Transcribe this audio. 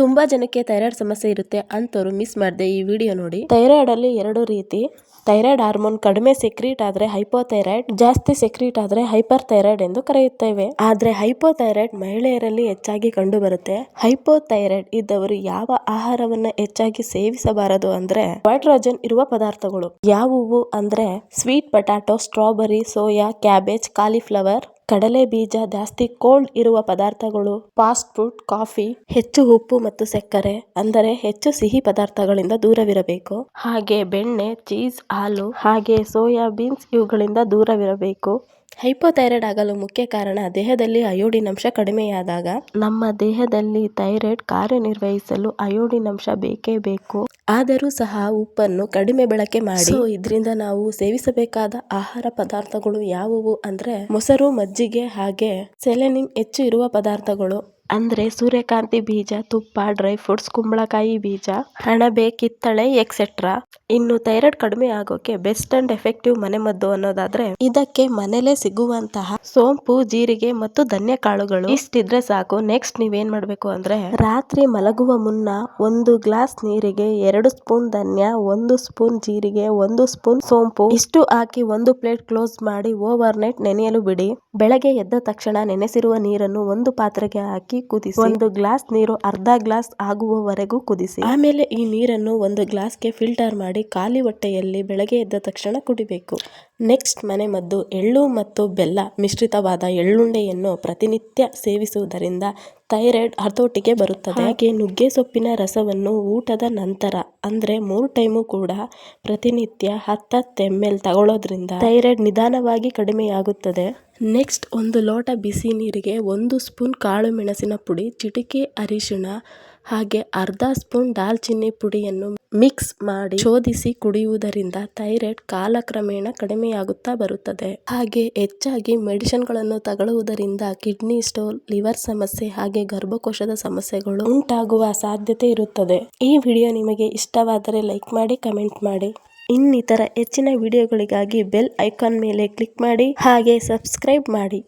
ತುಂಬಾ ಜನಕ್ಕೆ ಥೈರಾಯ್ಡ್ ಸಮಸ್ಯೆ ಇರುತ್ತೆ ಅಂತವ್ರು ಮಿಸ್ ಮಾಡದೆ ಈ ವಿಡಿಯೋ ನೋಡಿ. ಥೈರಾಯ್ಡ್ ಅಲ್ಲಿ ಎರಡು ರೀತಿ. ಥೈರಾಯ್ಡ್ ಹಾರ್ಮೋನ್ ಕಡಿಮೆ ಸೆಕ್ರೀಟ್ ಆದ್ರೆ ಹೈಪೋಥೈರಾಯ್ಡ್ ಜಾಸ್ತಿ ಸೆಕ್ರೀಟ್ ಆದ್ರೆ ಹೈಪರ್ ಥೈರಾಯ್ಡ್ ಎಂದು ಕರೆಯುತ್ತೇವೆ. ಆದ್ರೆ ಹೈಪೋಥೈರಾಯ್ಡ್ ಮಹಿಳೆಯರಲ್ಲಿ ಹೆಚ್ಚಾಗಿ ಕಂಡು ಬರುತ್ತೆ ಹೈಪೋಥೈರಾಯ್ಡ್ ಇದ್ದವರು ಯಾವ ಆಹಾರವನ್ನ ಹೆಚ್ಚಾಗಿ ಸೇವಿಸಬಾರದು ಅಂದ್ರೆ ವೈಟ್ರೋಜನ್ ಇರುವ ಪದಾರ್ಥಗಳು. ಯಾವುವು ಅಂದ್ರೆ sweet potato strawberry soya cabbage cauliflower ಕಡಲೆ ಬೀಜ ಜಾಸ್ತಿ ಕೋಲ್ಡ್ ಇರುವ ಪದಾರ್ಥಗಳು ಫಾಸ್ಟ್ ಫುಡ್ ಕಾಫಿ, ಹೆಚ್ಚು ಉಪ್ಪು ಮತ್ತು ಸಕ್ಕರೆ, ಅಂದರೆ ಹೆಚ್ಚು ಸಿಹಿ ಪದಾರ್ಥಗಳಿಂದ ದೂರವಿರಬೇಕು. ಹಾಗೆ ಬೆಣ್ಣೆ, ಚೀಸ್, ಹಾಲು, ಹಾಗೆ ಸೋಯಾ ಬೀನ್ಸ್ ಇವುಗಳಿಂದ ದೂರವಿರಬೇಕು. ಹೈಪೋಥೈರಾಯ್ಡ್ ಆಗಲು ಮುಖ್ಯ ಕಾರಣ ದೇಹದಲ್ಲಿ ಅಯೋಡಿನ್ ಅಂಶ ಕಡಿಮೆಯಾದಾಗ ನಮ್ಮ ದೇಹದಲ್ಲಿ ಥೈರಾಯ್ಡ್ ಕಾರ್ಯನಿರ್ವಹಿಸಲು ಅಯೋಡಿನ್ ಅಂಶ ಬೇಕೇ ಬೇಕು. ಆದರೂ ಸಹ ಉಪ್ಪನ್ನು ಕಡಿಮೆ ಬಳಕೆ ಮಾಡಿ. ಇದರಿಂದ ನಾವು ಸೇವಿಸಬೇಕಾದ ಆಹಾರ ಪದಾರ್ಥಗಳು ಯಾವುವು ಅಂದ್ರೆ ಮೊಸರು, ಮಜ್ಜಿಗೆ ಹಾಗೆ ಸೆಲೆನಿನ್ ಹೆಚ್ಚು ಇರುವ ಪದಾರ್ಥಗಳು. ಅಂದ್ರೆ ಸೂರ್ಯಕಾಂತಿ ಬೀಜ, ತುಪ್ಪ ಡ್ರೈ ಫ್ರೂಟ್ಸ್ ಕುಂಬಳಕಾಯಿ ಬೀಜ ಅಣಬೆ ಕಿತ್ತಳೆ ಎಕ್ಸೆಟ್ರಾ ಇನ್ನು ಥೈರಾಯ್ಡ್ ಕಡಿಮೆ ಆಗೋಕೆ ಬೆಸ್ಟ್ ಅಂಡ್ ಎಫೆಕ್ಟಿವ್ ಮನೆಮದ್ದು ಅನ್ನೋದಾದ್ರೆ ಇದಕ್ಕೆ ಮನೇಲೆ ಸಿಗುವಂತಹ ಸೋಂಪು, ಜೀರಿಗೆ ಮತ್ತು ಧನ್ಯ ಕಾಳುಗಳು. ಇಷ್ಟಿದ್ರೆ ಸಾಕು. ನೆಕ್ಸ್ಟ್ ನೀವೇನ್ ಮಾಡ್ಬೇಕು ಅಂದ್ರೆ ರಾತ್ರಿ ಮಲಗುವ ಮುನ್ನ ಒಂದು ಗ್ಲಾಸ್ ನೀರಿಗೆ ಎರಡು ಸ್ಪೂನ್ ಧನ್ಯ, ಒಂದು ಸ್ಪೂನ್ ಜೀರಿಗೆ, ಒಂದು ಸ್ಪೂನ್ ಸೋಂಪು. ಇಷ್ಟು ಹಾಕಿ ಒಂದು ಪ್ಲೇಟ್ ಕ್ಲೋಸ್ ಮಾಡಿ ಓವರ್ ನೈಟ್ ನೆನೆಯಲು ಬಿಡಿ. ಬೆಳಗ್ಗೆ ಎದ್ದ ತಕ್ಷಣ ನೆನೆಸಿರುವ ನೀರನ್ನು ಒಂದು ಪಾತ್ರೆಗೆ ಹಾಕಿ ಕುದಿಸಿ. ಒಂದು ಗ್ಲಾಸ್ ನೀರು ಅರ್ಧ ಗ್ಲಾಸ್ ಆಗುವವರೆಗೂ ಕುದಿಸಿ. ಆಮೇಲೆ ಈ ನೀರನ್ನು ಒಂದು ಗ್ಲಾಸ್ಗೆ ಫಿಲ್ಟರ್ ಮಾಡಿ ಖಾಲಿ ಹೊಟ್ಟೆಯಲ್ಲಿ ಬೆಳಗ್ಗೆ ಎದ್ದ ತಕ್ಷಣ ಕುಡಿಬೇಕು. ನೆಕ್ಸ್ಟ್ ಮನೆ ಮದ್ದು ಎಳ್ಳು ಮತ್ತು ಬೆಲ್ಲ ಮಿಶ್ರಿತವಾದ ಎಳ್ಳುಂಡೆಯನ್ನು ಪ್ರತಿನಿತ್ಯ ಸೇವಿಸುವುದರಿಂದ ಥೈರಾಯ್ಡ್ ಹತೋಟಿಗೆ ಬರುತ್ತದೆ. ಹಾಗೆ ನುಗ್ಗೆ ಸೊಪ್ಪಿನ ರಸವನ್ನು ಊಟದ ನಂತರ ಅಂದ್ರೆ ಮೂರು ಟೈಮು ಕೂಡ ಪ್ರತಿನಿತ್ಯ ಹತ್ತತ್ತು ಎಂ ಎಲ್ ತಗೊಳ್ಳೋದ್ರಿಂದ ಥೈರಾಯ್ಡ್ ನಿಧಾನವಾಗಿ ಕಡಿಮೆಯಾಗುತ್ತದೆ. ನೆಕ್ಸ್ಟ್ ಒಂದು ಲೋಟ ಬಿಸಿ ನೀರಿಗೆ ಒಂದು ಸ್ಪೂನ್ ಕಾಳು ಮೆಣಸಿನ ಪುಡಿ ಚಿಟಿಕೆ ಅರಿಶಿಣ ಹಾಗೆ ಅರ್ಧ ಸ್ಪೂನ್ ದಾಲ್ಚಿನ್ನಿ ಪುಡಿಯನ್ನು ಮಿಕ್ಸ್ ಮಾಡಿ ಶೋಧಿಸಿ ಕುಡಿಯುವುದರಿಂದ ಥೈರಾಯ್ಡ್ ಕಾಲಕ್ರಮೇಣ ಕಡಿಮೆಯಾಗುತ್ತಾ ಬರುತ್ತದೆ. ಹಾಗೆ ಹೆಚ್ಚಾಗಿ ಮೆಡಿಸಿನ್ಗಳನ್ನು ತಗೊಳ್ಳುವುದರಿಂದ ಕಿಡ್ನಿ ಸ್ಟೋನ್, ಲಿವರ್ ಸಮಸ್ಯೆ ಹಾಗೆ ಗರ್ಭಕೋಶದ ಸಮಸ್ಯೆಗಳು ಉಂಟಾಗುವ ಸಾಧ್ಯತೆ ಇರುತ್ತದೆ. ಈ ವಿಡಿಯೋ ನಿಮಗೆ ಇಷ್ಟವಾದರೆ ಲೈಕ್ ಮಾಡಿ, ಕಮೆಂಟ್ ಮಾಡಿ. ಇನ್ನಿತರ ಹೆಚ್ಚಿನ ವಿಡಿಯೋಗಳಿಗಾಗಿ ಬೆಲ್ ಐಕಾನ್ ಮೇಲೆ ಕ್ಲಿಕ್ ಮಾಡಿ, ಹಾಗೆ ಸಬ್ಸ್ಕ್ರೈಬ್ ಮಾಡಿ.